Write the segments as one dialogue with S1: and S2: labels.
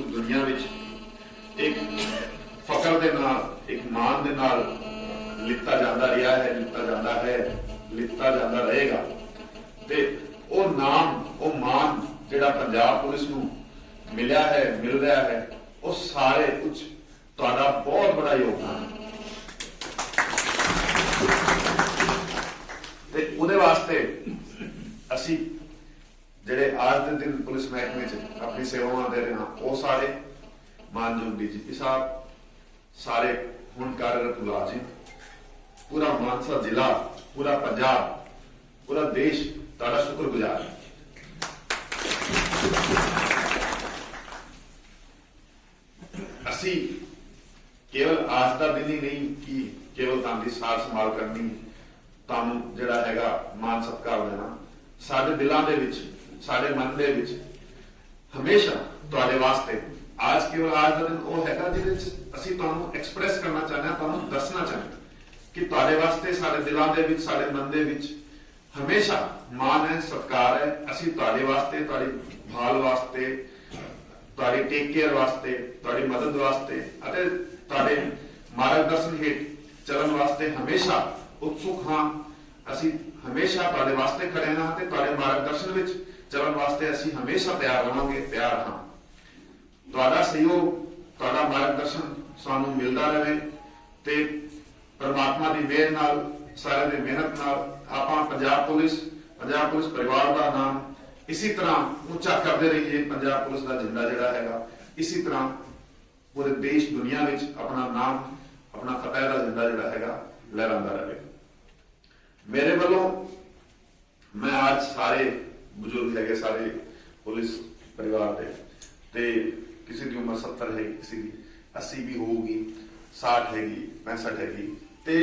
S1: ਉਸ ਦੁਨੀਆ ਵਿੱਚ ਇੱਕ ਫਕਰ ਦੇ ਨਾਲ, ਇੱਕ ਮਾਣ ਦੇ ਨਾਲ ਲਿੱਤਾ ਜਾਂਦਾ ਰਿਹਾ ਹੈ, ਲਿੱਤਾ ਜਾਂਦਾ ਹੈ, ਲਿੱਤਾ ਜਾਂਦਾ ਰਹੇਗਾ। ਤੇ ਉਹ ਨਾਮ, ਉਹ ਮਾਣ ਜਿਹੜਾ ਪੰਜਾਬ ਪੁਲਿਸ ਨੂੰ ਮਿਲਿਆ ਹੈ, ਮਿਲ ਰਿਹਾ ਹੈ, ਉਹ ਸਾਰੇ ਕੁਝ ਤੁਹਾਡਾ ਬਹੁਤ ਬੜਾ ਯੋਗਦਾਨ ਹੈ। ਤੇ ਉਹਦੇ ਵਾਸਤੇ ਅਸੀਂ ਜਿਹੜੇ ਅੱਜ ਦੇ ਦਿਨ ਪੁਲਿਸ ਮਹਿਕਮੇ 'ਚ ਆਪਣੀ ਸੇਵਾਵਾਂ ਦੇ ਰਹੇ ਹਾਂ ਉਹ ਸਾਰੇ ਮਾਨਯੋਗ ਡੀਜੀਪੀ ਸਾਹਿਬ, ਸਾਰੇ ਹੁਣ ਕਾਰਜਰਤ ਮੁਲਾਜ਼ਮ ਪੂਰਾ ਮਾਨਸਾ ਜ਼ਿਲ੍ਹਾ, ਪੂਰਾ ਪੰਜਾਬ, ਪੂਰਾ ਦੇਸ਼ ਤੁਹਾਡਾ ਸ਼ੁਕਰਗੁਜ਼ਾਰ ਹੈ। ਅਸੀਂ ਕੇਵਲ ਆਜ ਦਾ ਦਿਨ ਹੀ ਨਹੀਂ ਕਿ ਕੇਵਲ ਤਾਂ ਦੀ ਸਾਰ ਸੰਭਾਲ ਕਰਨੀ ਤੁਹਾਨੂੰ ਜਿਹੜਾ ਹੈਗਾ ਮਾਨ ਸਤਿਕਾਰ ਦੇਣਾ। ਸਾਡੇ ਦਿਲਾਂ ਦੇ ਵਿੱਚ ਸਾਡੇ ਮਨ ਦੇ ਵਿੱਚ ਹਮੇਸ਼ਾ ਤੁਹਾਡੇ ਵਾਸਤੇ ਅੱਜ ਕੇਵਲ ਅੱਜ ਦਾ ਦਿਨ ਉਹ ਹੈਗਾ ਜਿਹਦੇ ਵਿੱਚ ਅਸੀਂ ਤੁਹਾਨੂੰ ਐਕਸਪ੍ਰੈਸ ਕਰਨਾ ਚਾਹੁੰਦੇ ਹਾਂ, ਤੁਹਾਨੂੰ ਦੱਸਣਾ ਚਾਹੁੰਦੇ ਕਿ ਤੁਹਾਡੇ ਵਾਸਤੇ, ਸਾਡੇ ਦਿਲਾਂ ਦੇ ਵਿੱਚ, ਸਾਡੇ ਮਨ ਦੇ ਵਿੱਚ ਹਮੇਸ਼ਾ ਮਾਨ ਹੈ, ਸਤਿਕਾਰ ਹੈ। ਅਸੀਂ ਤੁਹਾਡੇ ਵਾਸਤੇ, ਤੁਹਾਡੀ ਭਾਲ ਵਾਸਤੇ, ਤੁਹਾਡੀ ਟੇਕ ਕੇਅਰ ਵਾਸਤੇ, ਤੁਹਾਡੀ ਮਦਦ ਵਾਸਤੇ ਅਤੇ ਤੁਹਾਡੇ ਮਾਰਗਦਰਸ਼ਨ ਹੇਠ ਚੱਲਣ ਵਾਸਤੇ ਹਮੇਸ਼ਾ ਉਤਸੁਕ ਹਾਂ। ਅਸੀਂ ਹਮੇਸ਼ਾ ਤੁਹਾਡੇ ਵਾਸਤੇ ਖੜੇ ਹਾਂ ਤੇ ਤੁਹਾਡੇ ਮਾਰਗਦਰਸ਼ਨ ਵਿੱਚ ਚੱਲਣ ਵਾਸਤੇ ਅਸੀਂ ਹਮੇਸ਼ਾ ਤਿਆਰ ਰਹਾਂਗੇ ਤਿਆਰ ਹਾਂ। ਤੁਹਾਡਾ ਸਹਿਯੋਗ, ਤੁਹਾਡਾ ਮਾਰਗਦਰਸ਼ਨ ਸਾਨੂੰ ਮਿਲਦਾ ਰਹੇ ਤੇ ਪਰਮਾਤਮਾ ਦੀ ਮਿਹਰ ਨਾਲ, ਸਾਰਿਆਂ ਦੀ ਮਿਹਨਤ ਨਾਲ ਆਪਾਂ ਪੰਜਾਬ ਪੁਲਿਸ ਪੰਜਾਬ ਪੁਲਿਸ ਪਰਿਵਾਰ ਦਾ ਨਾਮ ਇਸੇ ਤਰ੍ਹਾਂ ਉੱਚਾ ਕਰਦੇ ਰਹੀਏ। ਪੰਜਾਬ ਪੁਲਿਸ ਦਾ ਝੰਡਾ ਜਿਹੜਾ ਹੈਗਾ, ਇਸੇ ਤਰ੍ਹਾਂ ਪੂਰੇ ਦੇਸ਼, ਦੁਨੀਆ ਵਿੱਚ ਆਪਣਾ ਨਾਮ, ਆਪਣਾ ਫਤਿਹ ਦਾ ਝੰਡਾ ਜਿਹੜਾ ਹੈਗਾ ਲਹਿਰਾਉਂਦਾ ਰਹੇ। ਮੇਰੇ ਵੱਲੋਂ ਮੈਂ ਅੱਜ ਸਾਰੇ ਬਜ਼ੁਰਗ ਹੈਗੇ ਸਾਰੇ ਪੁਲਿਸ ਪਰਿਵਾਰ ਦੇ, ਤੇ ਕਿਸੇ ਦੀ ਉਮਰ 70 ਹੈ ਕਿਸੇ ਦੀ 80 ਵੀ ਹੋਊਗੀ 60 ਹੈਗੀ 65 ਹੈਗੀ। ਤੇ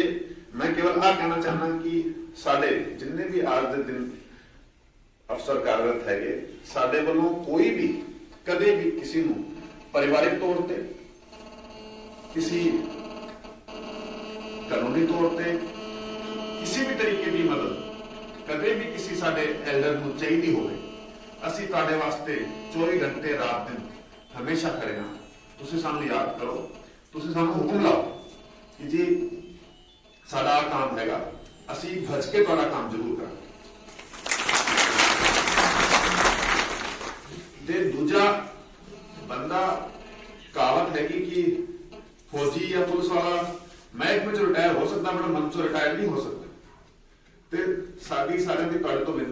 S1: ਮੈਂ ਕੇਵਲ ਆ ਕਹਿਣਾ ਚਾਹੁੰਦਾ ਕਿ ਸਾਡੇ ਜਿੰਨੇ ਵੀ ਅੱਜ ਦੇ ਦਿਨ ਅਫਸਰ ਕਾਰਗਰਤ ਹੈਗੇ, ਸਾਡੇ ਵੱਲੋਂ ਕੋਈ ਵੀ, ਕਦੇ ਵੀ ਕਿਸੇ ਨੂੰ ਪਰਿਵਾਰਿਕ ਤੌਰ ਤੇ, ਕਿਸੇ ਕਾਨੂੰਨੀ ਤੌਰ ਤੇ, ਕਿਸੇ ਵੀ ਤਰੀਕੇ ਦੀ ਮਦਦ ਕਦੇ ਵੀ ਕਿਸੇ ਸਾਡੇ ਐਲਡਰ ਨੂੰ ਚਾਹੀਦੀ ਹੋਵੇ, ਅਸੀਂ ਤੁਹਾਡੇ ਵਾਸਤੇ 24 ਘੰਟੇ ਰਾਤ ਦਿਨ ਹਮੇਸ਼ਾ ਖੜੇ ਹਾਂ। ਤੁਸੀਂ ਸਾਨੂੰ ਯਾਦ ਕਰੋ, ਤੁਸੀਂ ਸਾਨੂੰ ਹੁਕਮ ਲਾਓ ਕਿ ਜੀ ਸਾਡਾ ਆਹ ਕੰਮ ਹੈਗਾ, ਅਸੀਂ ਭੱਜ ਕੇ ਤੁਹਾਡਾ ਕੰਮ ਜ਼ਰੂਰ ਕਰਾਂਗੇ। ਤੇ ਦੂਜਾ ਬੰਦਾ ਕਾਵਤ ਹੈਗੀ ਕਿ ਫੌਜੀ ਜਾਂ ਪੁਲਿਸ ਵਾਲਾ ਮਹਿਕਮੇ ਚ ਰਿਟਾਇਰ ਹੋ ਸਕਦਾ ਬੜਾ ਮਨ ਚੋਂ ਰਿਟਾਇਰ ਨਹੀਂ ਹੋ ਸਕਦਾ ਤੇ ਸਾਡੀ ਸਾਰਿਆਂ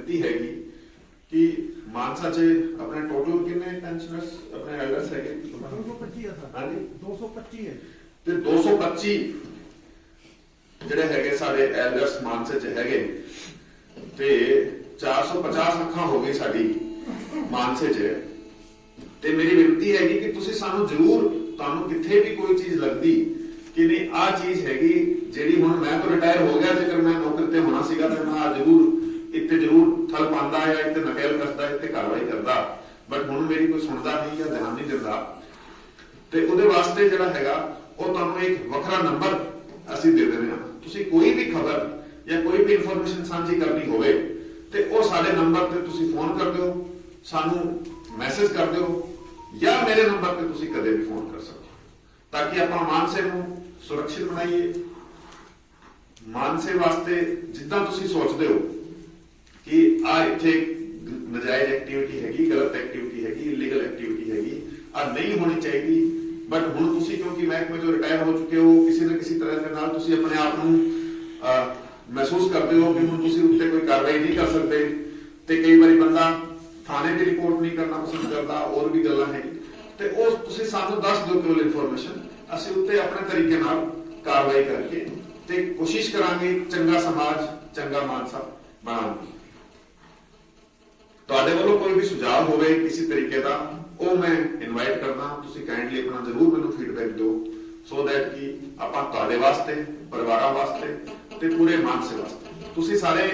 S1: ਦੀ ਤੁਹਾਡੇ ਤੋਂ ਬੇਨਤੀ ਹੈਗੀ ਕਿ ਮਾਨਸਾ ਚ ਆਪਣੇ ਟੋਟਲ ਕਿੰਨੇ ਪੈਨਸ਼ਨਰਸ ਆਪਣੇ ਐਲਡਰਸ ਹੈਗੇ?
S2: 225 ਹੈ ਸਰ।
S1: ਹਾਂਜੀ।
S2: 225 ਹੈ।
S1: ਤੇ 225 ਜਿਹੜੇ ਹੈਗੇ ਸਾਡੇ ਐਲਡਰਸ ਮਾਨਸੇ ਚ ਹੈਗੇ ਤੇ 450 ਅੱਖਾਂ ਹੋ ਗਈ ਸਾਡੀ ਮਾਨਸੇ ਚ। ਤੇ ਮੇਰੀ ਬੇਨਤੀ ਹੈਗੀ ਕਿ ਤੁਸੀਂ ਸਾਨੂੰ ਜ਼ਰੂਰ ਤੁਹਾਨੂੰ ਕਿੱਥੇ ਵੀ ਕੋਈ ਚੀਜ਼ ਲੱਗਦੀ ਕਿ ਨਹੀਂ ਆ ਚੀਜ਼ ਹੈਗੀ ਜਿਹੜੀ ਹੁਣ ਮੈਂ ਤਾਂ ਰਿਟਾਇਰ ਹੋ ਗਿਆ ਜੇਕਰ ਮੈਂ ਨੌਕਰੀ ਤੇ ਹੋਣਾ ਸੀਗਾ ਤੇ ਮੈਂ ਆ ਜ਼ਰੂਰ ਇੱਥੇ ਜ਼ਰੂਰ ਥਲ ਪਾਉਂਦਾ ਹੈ ਇੱਥੇ ਨਕਲ ਕਰਦਾ ਇੱਥੇ ਕਾਰਵਾਈ ਕਰਦਾ। ਬਟ ਹੁਣ ਮੇਰੀ ਕੋਈ ਸੁਣਦਾ ਨਹੀਂ ਜਾਂ ਧਿਆਨ ਨਹੀਂ ਦਿੰਦਾ। ਤੇ ਉਹਦੇ ਵਾਸਤੇ ਜਿਹੜਾ ਹੈਗਾ, ਉਹ ਤੁਹਾਨੂੰ ਇੱਕ ਵੱਖਰਾ ਨੰਬਰ ਅਸੀਂ ਦੇ ਦਿੰਦੇ ਹਾਂ। ਤੁਸੀਂ ਕੋਈ ਵੀ ਖਬਰ ਜਾਂ ਕੋਈ ਵੀ ਇਨਫੋਰਮੇਸ਼ਨ ਸਾਂਝੀ ਕਰਨੀ ਹੋਵੇ, ਤੇ ਉਹ ਸਾਡੇ ਨੰਬਰ ਤੇ ਤੁਸੀਂ ਫੋਨ ਕਰ ਦਿਓ, ਸਾਨੂੰ ਮੈਸੇਜ ਕਰ ਦਿਓ, ਜਾਂ ਮੇਰੇ ਨੰਬਰ ਤੇ ਤੁਸੀਂ ਕਦੇ ਵੀ ਫੋਨ ਕਰ ਸਕਦੇ ਹੋ। ਤਾਂ ਕਿ ਆਪਾਂ ਮਾਨਸੇ ਨੂੰ ਸੁਰੱਖਿਅਤ ਬਣਾਈਏ। ਮਾਨਸੇ ਵਾਸਤੇ ਜਿੱਦਾਂ ਤੁਸੀਂ ਸੋਚਦੇ ਹੋ ਕਿ ਆ ਇੱਥੇ ਨਜਾਇਜ਼ ਐਕਟੀਵਿਟੀ ਹੈਗੀ, ਗਲਤ ਐਕਟੀਵਿਟੀ ਹੈਗੀ ਇਲੀਗਲ ਐਕਟੀਵਿਟੀ ਹੈਗੀ, ਆ ਨਹੀਂ ਹੋਣੀ ਚਾਹੀਦੀ। ਬਟ ਹੁਣ ਤੁਸੀਂ ਕਿਉਂਕਿ ਮਹਿਕਮੇ ਤੋਂ ਰਿਟਾਇਰ ਹੋ ਚੁੱਕੇ ਹੋ, ਕਿਸੇ ਨਾ ਕਿਸੇ ਤਰ੍ਹਾਂ ਦੇ ਨਾਲ ਤੁਸੀਂ ਆਪਣੇ ਆਪ ਨੂੰ ਮਹਿਸੂਸ ਕਰਦੇ ਹੋ ਕਿ ਹੁਣ ਤੁਸੀਂ ਉੱਤੇ ਕੋਈ ਕਾਰਵਾਈ ਨਹੀਂ ਕਰ ਸਕਦੇ। ਤੇ ਕਈ ਵਾਰੀ ਬੰਦਾ ਥਾਣੇ ਦੀ ਰਿਪੋਰਟ ਨਹੀਂ ਕਰਨਾ ਪਸੰਦ ਕਰਦਾ, ਹੋਰ ਵੀ ਗੱਲਾਂ ਹੈ ਤੇ ਉਹ ਤੁਸੀਂ ਸਾਨੂੰ ਦੱਸ ਦਿਓ ਕੇਵਲ ਇਨਫੋਰਮੇਸ਼ਨ ਅਸੀਂ ਉੱਤੇ ਆਪਣੇ ਤਰੀਕੇ ਨਾਲ ਕਾਰਵਾਈ ਕਰਕੇ ਤੇ ਕੋਸ਼ਿਸ਼ ਕਰਾਂਗੇ ਚੰਗਾ ਸਮਾਜ, ਚੰਗਾ ਮਾਨਸਾ ਬਣਾਉਣ ਦੀ। ਤੁਹਾਡੇ ਵੱਲੋਂ ਕੋਈ ਵੀ ਸੁਝਾਅ ਹੋਵੇ ਕਿਸੇ ਤਰੀਕੇ ਦਾ, ਉਹ ਮੈਂ ਇਨਵਾਈਟ ਕਰਦਾ। ਤੁਸੀਂ ਕਾਈਂਡਲੀ ਆਪਣਾ ਜ਼ਰੂਰ ਮੈਨੂੰ ਫੀਡਬੈਕ ਦਿਓ ਸੋ ਦੈਟ ਕਿ ਆਪਾਂ ਤੁਹਾਡੇ ਵਾਸਤੇ, ਪਰਿਵਾਰਾਂ ਵਾਸਤੇ ਤੇ ਪੂਰੇ ਮਾਨਸੇ ਵਾਸਤੇ। ਤੁਸੀਂ ਸਾਰੇ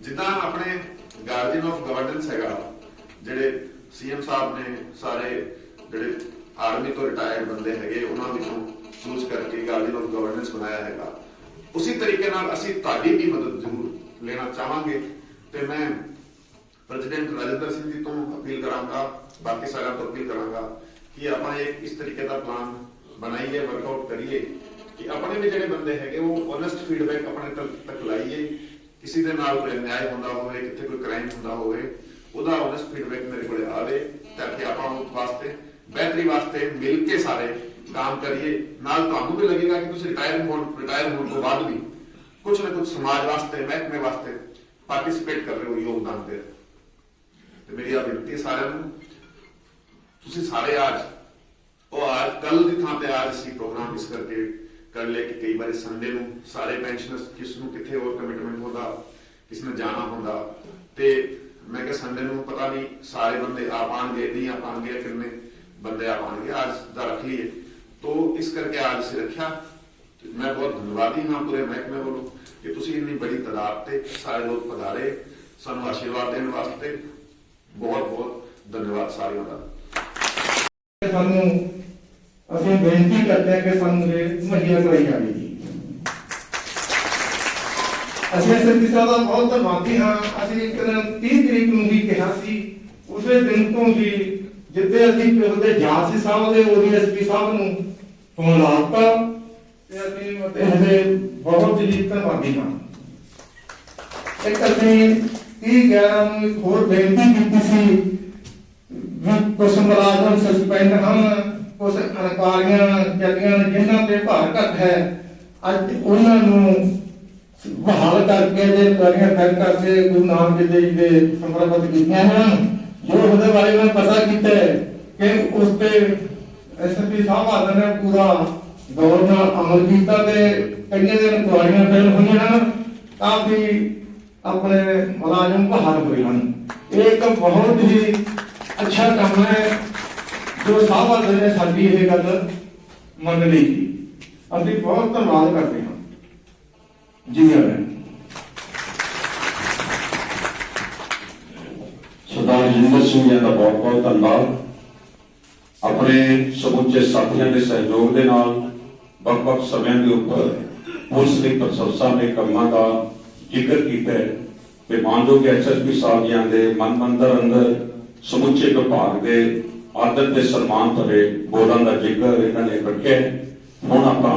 S1: ਜਿੱਦਾਂ ਆਪਣੇ ਗਾਰਡੀਅਨ ਆਫ ਗਵਰਨੈਂਸ ਹੈਗਾ, ਜਿਹੜੇ ਸੀਐਮ ਸਾਹਿਬ ਨੇ ਸਾਰੇ ਜਿਹੜੇ ਆਰਮੀ ਤੋਂ ਰਿਟਾਇਰਡ ਬੰਦੇ ਹੈਗੇ, ਉਹਨਾਂ ਵਿੱਚੋਂ ਚੂਜ਼ ਕਰਕੇ ਗਾਰਡੀਅਨ ਆਫ ਗਵਰਨੈਂਸ ਬਣਾਇਆ ਹੈਗਾ। ਉਸੇ ਤਰੀਕੇ ਨਾਲ ਅਸੀਂ ਤੁਹਾਡੀ ਵੀ ਮਦਦ ਜ਼ਰੂਰ ਲੈਣਾ ਚਾਹਾਂਗੇ ਤੇ ਮੈਂ ਪ੍ਰੈਜ਼ੀਡੈਂਟ ਰਾਜਿੰਦਰ ਸਿੰਘ ਜੀ ਤੋਂ ਅਪੀਲ ਕਰਾਂਗਾ ਬਾਕੀ ਸਾਰਿਆਂ ਤੋਂ ਅਪੀਲ ਕਰਾਂਗਾ ਕਿ ਆਪਾਂ ਇੱਕ ਇਸ ਤਰੀਕੇ ਦਾ ਪਲਾਨ ਬਣਾਈਏ ਵਰਕਆਊਟ ਕਰੀਏ ਕਿ ਆਪਣੇ ਵੀ ਜਿਹੜੇ ਬੰਦੇ ਹੈਗੇ ਉਹ ਓਨੈਸਟ ਫੀਡਬੈਕ ਆਪਣੇ ਤੱਕ ਲਾਈਏ ਕਿਸੇ ਦੇ ਨਾਲ ਕੋਈ ਅਨਿਆਏ ਹੁੰਦਾ ਹੋਵੇ ਕਿਤੇ ਕੋਈ ਕ੍ਰਾਈਮ ਹੁੰਦਾ ਹੋਵੇ ਉਹਦਾ ਓਨੈਸਟ ਫੀਡਬੈਕ ਮੇਰੇ ਕੋਲੇ ਆਵੇ ਤਾਂ ਕਿ ਆਪਾਂ ਉਸ ਵਾਸਤੇ ਬਿਹਤਰੀ ਵਾਸਤੇ ਮਿਲ ਕੇ ਸਾਰੇ ਕੰਮ ਕਰੀਏ ਨਾਲ ਤੁਹਾਨੂੰ ਵੀ ਲੱਗੇਗਾ ਕਿ ਤੁਸੀਂ ਰਿਟਾਇਰ ਹੋਣ ਰਿਟਾਇਰ ਹੋਣ ਤੋਂ ਬਾਅਦ ਵੀ ਕੁਝ ਨਾ ਕੁਝ ਸਮਾਜ ਵਾਸਤੇ ਮਹਿਕਮੇ ਵਾਸਤੇ ਪਾਰਟਿਸਿਪੇਟ ਕਰ ਰਹੇ ਹੋ ਯੋਗਦਾਨ ਦੇ ਰਹੇ ਤੇ ਮੇਰੀ ਆ ਬੇਨਤੀ ਸਾਰਿਆਂ ਨੂੰ, ਤੁਸੀਂ ਸਾਰੇ ਅੱਜ ਉਹ ਅੱਜ ਕੱਲ ਦੀ ਥਾਂ ਤੇ ਅੱਜ ਅਸੀਂ ਪ੍ਰੋਗਰਾਮ ਇਸ ਕਰਕੇ ਕਰ ਲਿਆ ਕਿ ਕਈ ਵਾਰੀ ਸੰਡੇ ਨੂੰ ਸਾਰੇ ਪੈਨਸ਼ਨਰਸ ਕਿਸ ਨੂੰ ਕਿੱਥੇ ਹੋਰ ਕਮਿਟਮੈਂਟ ਹੁੰਦਾ, ਕਿਸ ਨੇ ਜਾਣਾ ਹੁੰਦਾ। ਤੇ ਮੈਂ ਕਿਹਾ ਸੰਡੇ ਨੂੰ ਪਤਾ ਨਹੀਂ, ਸਾਰੇ ਬੰਦੇ ਆ ਪਾਣਗੇ ਨਹੀਂ ਆ ਪਾਣਗੇ ਕਿੰਨੇ ਬੰਦੇ ਆ ਪਾਣਗੇ ਅੱਜ ਦਾ ਰੱਖ ਲਈਏ। ਤੋ ਇਸ ਕਰਕੇ ਅੱਜ ਅਸੀਂ ਰੱਖਿਆ। ਮੈਂ ਬਹੁਤ ਧੰਨਵਾਦੀ ਹਾਂ ਪੂਰੇ ਮਹਿਕਮੇ ਵੱਲੋਂ ਕਿ ਤੁਸੀਂ ਇੰਨੀ ਬੜੀ ਤਾਦਾਦ ਤੇ ਸਾਰੇ ਲੋਕ ਪਧਾਰੇ, ਸਾਨੂੰ ਆਸ਼ੀਰਵਾਦ ਦੇਣ ਵਾਸਤੇ ਬਹੁਤ ਬਹੁਤ ਧੰਨਵਾਦ ਸਾਰਿਆਂ ਦਾ।
S3: ਸਾਨੂੰ ਅਸੀਂ ਬੇਨਤੀ ਕਰਦੇ ਹਾਂ ਕਿ ਸਾਨੂੰ ਇਹ ਮੁਹੱਈਆ ਕਰਾਈ ਜਾਵੇ ਜੀ। ਅਸੀਂ ਸਰਦੀ ਸਾਹਿਬ ਦਾ ਬਹੁਤ ਧੰਨਵਾਦੀ ਹਾਂ। ਅਸੀਂ ਇੱਕ ਦਿਨ 30 ਤਰੀਕ ਨੂੰ ਵੀ ਕਿਹਾ ਸੀ, ਉਸੇ ਦਿਨ ਤੋਂ ਵੀ ਜਿੱਦੇ ਅਸੀਂ ਉਹਦੇ ਜਾਂਚ ਸਾਹਿਬ ਦੇ ਓਡੀਐਸਪੀ ਸਾਹਿਬ ਨੂੰ ਫੋਨ ਲਾਤਾ ਤੇ ਅਸੀਂ ਮਤੇ ਬਹੁਤ ਹੀ ਧੰਨਵਾਦੀ ਹਾਂ। ਇੱਕ ਅਸੀਂ 30 11 ਨੂੰ ਇੱਕ ਹੋਰ ਬੇਨਤੀ ਕੀਤੀ ਸੀ ਵੀ ਕੁਝ ਮੁਲਾਜ਼ਮ ਸਸਪੈਂਡ ਹਨ ਕੁਝ ਅਨਕਾਰੀਆਂ ਚੱਲੀਆਂ ਜਿਨ੍ਹਾਂ ਤੇ ਭਾਰ ਘੱਟ ਹੈ, ਅੱਜ ਉਹਨਾਂ ਨੂੰ ਬਹਾਲ ਕਰਕੇ ਜੇ ਕਰੀਆਂ ਫਿਰ ਕਰਕੇ ਗੁਰੂ ਨਾਨਕ ਜੀ ਦੇ ਸਮਰਪਿਤ ਕੀਤੀਆਂ ਹਨ। ਜੋ ਉਹਦੇ ਬਾਰੇ ਮੈਂ ਪਤਾ ਕੀਤਾ ਕਿ ਉਸ ਤੇ ਐਸਪੀ ਸਾਹਿਬ ਆਦਨ ਨੇ ਪੂਰਾ ਦੌਰ ਨਾਲ ਅਮਲ ਕੀਤਾ ਤੇ ਕਈਆਂ ਦੇ ਇਨਕੁਆਰੀਆਂ ਫੇਲ ਹੋਈਆਂ ਹਨ ਕਾਫੀ ਆਪਣੇ ਮੁਲਾਜ਼ਮ ਬਹਾਲ ਹੋਏ ਹਨ ਇਹ ਇੱਕ ਬਹੁਤ ਹੀ ਅੱਛਾ ਕੰਮ ਹੈ ਜੋ ਸਾਹਿਬਾਂ ਨੇ ਸਾਡੀ ਇਹ ਗੱਲ ਮੰਨ ਲਈ ਸੀ ਅਸੀਂ ਬਹੁਤ ਧੰਨਵਾਦ ਕਰਦੇ ਹਾਂ ਜੀ ਹਾਂ
S4: ਸਰਦਾਰ ਜਿੰਦਰ ਸਿੰਘ ਜੀ ਦਾ ਬਹੁਤ ਬਹੁਤ ਧੰਨਵਾਦ ਆਪਣੇ ਸਮੁੱਚੇ ਸਾਥੀਆਂ ਦੇ ਸਹਿਯੋਗ ਦੇ ਨਾਲ ਵੱਖ-ਵੱਖ ਸਮਿਆਂ ਦੇ ਉੱਪਰ ਪੁਲਿਸ ਦੀ ਪ੍ਰਸ਼ੰਸਾ ਦੇ ਕੰਮਾਂ ਦਾ ਜ਼ਿਕਰ ਕੀਤਾ ਹੈ ਤੇ ਮਾਨਯੋਗ ਐਸਐਸਪੀ ਸਾਹਿਬ ਜੀਆਂ ਦੇ ਮਨ ਮੰਦਰ ਅੰਦਰ ਸਮੁੱਚੇ ਵਿਭਾਗ ਦੇ ਆਦਰ ਤੇ ਸਨਮਾਨ ਭਰੇ ਬੋਲਾਂ ਦਾ ਜ਼ਿਕਰ ਇਹਨਾਂ ਨੇ ਰੱਖਿਆ ਹੁਣ ਆਪਾਂ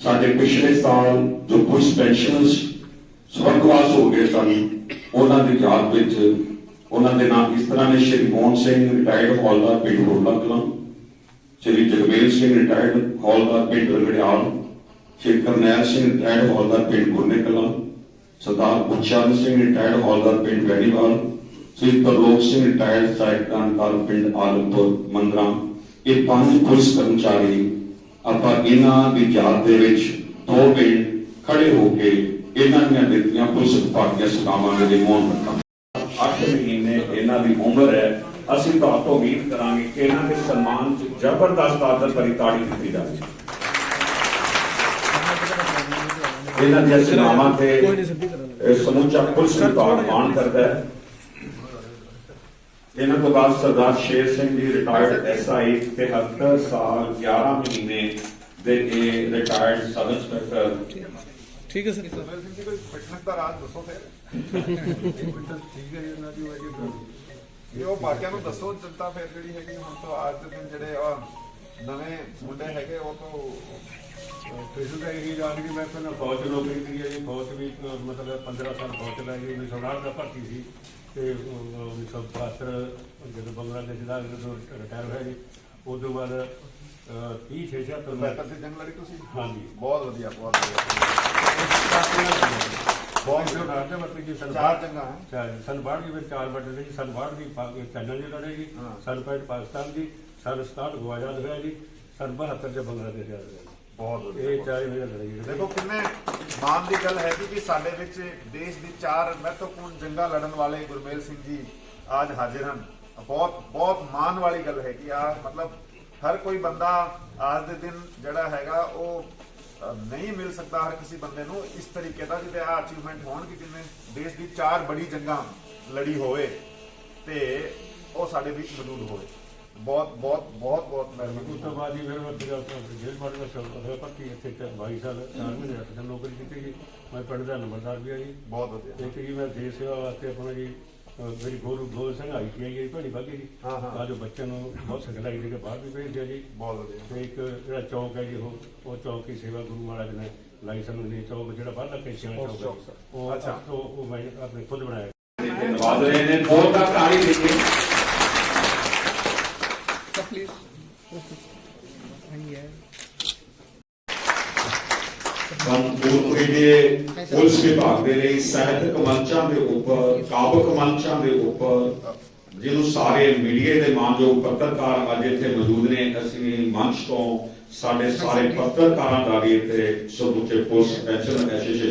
S4: ਸਾਡੇ ਪਿਛਲੇ ਸਾਲ ਜੋ ਪੁਲਿਸ ਪੈਨਸ਼ਨਰਸ ਸਵਰਗਵਾਸ ਹੋ ਗਏ ਸਨ, ਉਹਨਾਂ ਦੀ ਯਾਦ ਵਿੱਚ ਉਹਨਾਂ ਦੇ ਨਾਮ ਇਸ ਤਰ੍ਹਾਂ ਨੇ? ਸ਼੍ਰੀ ਮੋਹਨ ਸਿੰਘ ਰਿਟਾਇਰਡ ਹੌਲਦਾਰ ਪਿੰਡ ਰੋਲਾ ਕਲਾਂ, ਸ਼੍ਰੀ ਜਗਮੇਲ ਸਿੰਘ ਰਿਟਾਇਰਡ ਹੌਲਦਾਰ ਪਿੰਡ ਰਗੜਿਆਲ, ਸ਼੍ਰੀ ਕਰਨੈਲ ਸਿੰਘ ਰਿਟਾਇਰਡ ਹੌਲਦਾਰ ਪਿੰਡ ਗੁਰਨੇ ਕਲਾਂ ਸਰਦਾਰ ਗੁਰਚਰਨ ਸਿੰਘ ਰਿਟਾਇਰਡ ਹੌਲਦਾਰ ਪਿੰਡ ਵੈਰੀਵਾਲ ਸ਼੍ਰੀ ਤਰਲੋਕ ਸਿੰਘ ਰਿਟਾਇਰਡ ਸਹਾਇਕਦਾਰ ਪਿੰਡ ਆਲਮਪੁਰ ਮੰਦਰਾ ਇਹ ਪੰਜ ਪੁਲਿਸ ਕਰਮਚਾਰੀ ਆਪਾਂ ਇਹਨਾਂ ਦੀ ਯਾਦ ਦੇ ਵਿੱਚ ਦੋ ਮਿੰਟ ਖੜੇ ਹੋ ਕੇ ਇਹਨਾਂ ਦੀਆਂ ਦਿੱਤੀਆਂ ਪੁਲਿਸ ਵਿਭਾਗੀਆਂ ਸੇਵਾਵਾਂ ਦੇ ਲਈ ਰੱਖਾਂ 8 ਮਹੀਨੇ ਇਹਨਾਂ ਦੀ ਉਮਰ ਹੈ ਅਸੀਂ ਤੁਹਾਡੇ ਉਮੀਦ ਕਰਾਂਗੇ ਕਿ ਇਹਨਾਂ ਦੇ ਸਨਮਾਨ 'ਚ ਜ਼ਬਰਦਸਤ ਆਦਰ ਭਰੀ ਦਿੱਤੀ ਜਾਵੇ ਇਹਨਾਂ ਦੀਆਂ ਸੇਵਾਵਾਂ ਤੇ ਇਹ ਸਮੁੱਚਾ ਪੁਲਿਸ ਵਿਭਾਗ ਮਾਣ ਕਰਦਾ ਹੈ। ਇਹਨਾਂ ਤੋਂ ਬਾਅਦ ਸਰਦਾਰ ਸ਼ੇਰ ਸਿੰਘ ਜੀ ਰਿਟਾਇਰਡ ਐਸਆਈ 73 ਸਾਲ 11 ਮਹੀਨੇ ਦੇ ਇਹ ਰਿਟਾਇਰਡ ਸਬ ਇੰਸਪੈਕਟਰ
S2: ਠੀਕ ਹੈ ਸਰ।
S5: ਫਿਟਨੈਸ ਦਾ ਰਾਜ ਦੱਸੋ ਫਿਰ। ਇਹ ਉਹ ਬਾਕੀਆਂ ਨੂੰ ਦੱਸੋ ਜਨਤਾ ਫਿਰ ਜਿਹੜੀ ਹੈਗੀ ਹੁਣ ਤੋਂ ਅੱਜ ਦੇ ਦਿਨ ਜਿਹੜੇ ਆ ਨਵੇਂ ਮੁੰਡੇ ਹੈਗੇ ਉਹ ਤੋਂ
S6: ਫੇਸਬੁੱਕ ਤੇ ਇਹੀ ਜਾਣ ਕਿ ਮੈਂ ਪਹਿਲਾਂ ਫੌਜ ਚ ਨੌਕਰੀ ਕੀਤੀ ਹੈ ਜੀ ਫੌਜ ਚ ਵੀ ਮਤਲਬ 15 ਸਾਲ ਫੌਜ ਚ ਲੱਗੀ 1959 ਦਾ ਭਰਤੀ ਸੀ ਤੇ ਅਹ, 1972 ਜਦੋਂ ਬੰਗਲਾਦੇਸ਼ ਦਾ ਜਦੋਂ ਰਿਟਾਇਰ ਹੋਇਆ ਜੀ ਉਸ ਤੋਂ ਬਾਅਦ 30 76
S5: ਬਿਹਤਰ ਦੀ ਜੰਗ ਲੜੀ ਤੁਸੀਂ?
S6: ਹਾਂਜੀ।
S5: ਬਹੁਤ ਵਧੀਆ ਬਹੁਤ ਵਧੀਆ।
S6: ਬਹੁਤ ਜੋ ਰਾਜਾ ਵਰਤੀ ਜੀ ਸਨ
S5: ਚਾਰ ਹੈ
S6: ਚਾਰ ਸਨ ਬਾੜ ਦੀ ਵਿੱਚ ਚਾਰ ਬਟੇ ਸੀ ਸਨ ਬਾੜ ਦੀ ਲੜੇ ਜੀ
S5: ਹਾਂ।
S6: ਪੈਂਟ ਪਾਕਿਸਤਾਨ ਦੀ ਸਨ 67 ਗੋਆ ਆਜ਼ਾਦ ਹੋਇਆ ਜੀ ਸਨ 72 ਚ ਬੰਗਲਾਦੇਸ਼ ਆਜ਼ਾਦ ਹੋਇਆ ਜੀ।
S5: ਬਹੁਤ
S6: ਇਹ ਲੜਾਈ।
S5: ਦੇਖੋ ਕਿੰਨੇ ਮਾਣ ਦੀ ਗੱਲ ਹੈ ਕਿ ਸਾਡੇ ਵਿੱਚ ਦੇਸ਼ ਦੀ ਚਾਰ ਮਹੱਤਵਪੂਰਨ ਜੰਗਾਂ ਲੜਨ ਵਾਲੇ ਗੁਰਮੇਲ ਸਿੰਘ ਜੀ ਅੱਜ ਹਾਜ਼ਰ ਹਨ। ਬਹੁਤ ਬਹੁਤ ਮਾਣ ਵਾਲੀ ਗੱਲ ਹੈ ਕਿ ਆ ਮਤਲਬ ਹਰ ਕੋਈ ਬੰਦਾ ਅੱਜ ਦੇ ਦਿਨ ਜਿਹੜਾ ਹੈਗਾ ਉਹ ਅ, ਨਹੀਂ ਮਿਲ ਸਕਦਾ ਹਰ ਕਿਸੇ ਬੰਦੇ ਨੂੰ। ਇਸ ਤਰੀਕੇ ਦਾ ਜਿਹਦੇ ਆ ਅਚੀਵਮੈਂਟ ਹੋਣ ਕਿ ਜਿੰਨੇ ਦੇਸ਼ ਦੀ ਚਾਰ ਬੜੀ ਜੰਗਾਂ ਲੜੀ ਹੋਵੇ ਤੇ ਉਹ ਸਾਡੇ ਵਿੱਚ ਮੌਜੂਦ ਹੋਵੇ। ਬਹੁਤ ਬਹੁਤ ਬਹੁਤ ਬਹੁਤ
S6: ਉਸ
S5: ਮਿਹਰਬਾਨੀ
S6: ਤੋਂ ਬਾਅਦ ਜੀ ਫਿਰ ਮੈਂ ਜਿਹੜਾ ਜੇਲ੍ਹ ਮਾਰ ਵਿੱਚ ਅਗਲਾ ਭਰਤੀ ਇੱਥੇ ਤੇ 22 ਸਾਲ 4 ਮਹੀਨੇ ਅੱਠ ਸਾਲ ਨੌਕਰੀ ਕੀਤੀ ਜੀ। ਮੈਂ ਪਿੰਡ ਦਾ ਨੰਬਰਦਾਰ ਵੀ ਆ ਜੀ।
S5: ਬਹੁਤ ਵਧੀਆ।
S6: ਇੱਕ ਜੀ ਮੈਂ ਦੇਸ਼ ਸੇਵਾ ਵਾਸਤੇ ਆਪਣਾ ਜੀ ਅਹ ਮੇਰੀ ਗੋਰੂ ਗੋਰ ਸਿੰਘ ਆਈਟੀਆਈ ਹੈ ਭਣੀ ਬਾਗੀ ਜੀ।
S5: ਹਾਂ, ਹਾਂ।
S6: ਤਾਂ ਜੋ ਬੱਚਿਆਂ ਨੂੰ ਬਹੁਤ ਸਿਖਲਾਈ ਦੇ ਕੇ ਬਾਹਰ ਵੀ ਭੇਜਦੇ ਆ ਜੀ।
S5: ਬਹੁਤ ਵਧੀਆ।
S6: ਤੇ ਇੱਕ ਜਿਹੜਾ ਚੌਕ ਹੈ ਜੀ ਉਹ ਉਹ ਚੌਕ ਦੀ ਸੇਵਾ ਗੁਰੂ ਮਹਾਰਾਜ ਨੇ ਲਾਇਸੈਂਸ ਦੇ ਚੌਕ ਜਿਹੜਾ ਬਾਹਰਲਾ ਕੇਸ਼ੀਆਂ
S5: ਉਸ
S6: ਚੌਕ
S5: ਚੌਕ,
S6: ਹੈ ਉਹ
S5: ਅੱਛਾ।
S6: ਉਹ ਉਹ ਮੈਂ ਆਪਣੇ ਖੁਦ ਬਣਾਇਆ।
S4: ਧੰਨਵਾਦ ਰਹੇ ਨੇ ਬਹੁਤ ਦਾ ਤਾੜੀ ਦੇ ਕੇ ਦੇ ਪੁਲਿਸ ਵਿਭਾਗ ਦੇ ਲਈ ਸਾਹਿਤਕ ਮੰਚਾਂ ਦੇ ਉੱਪਰ ਕਾਬਕ ਮੰਚਾਂ ਦੇ ਉੱਪਰ ਜਿਹਨੂੰ ਸਾਰੇ ਮੀਡੀਆ ਦੇ ਮਾਨਯੋਗ ਪੱਤਰਕਾਰ ਅੱਜ ਇੱਥੇ ਮੌਜੂਦ ਨੇ ਅਸੀਂ ਮੰਚ ਤੋਂ ਸਾਡੇ ਸਾਰੇ ਪੱਤਰਕਾਰਾਂ ਦਾ ਵੀ ਇੱਥੇ ਸਮੁੱਚੇ ਪੁਲਿਸ ਪੈਨਸ਼ਨ ਐਸੋਸੀਏਸ਼ਨ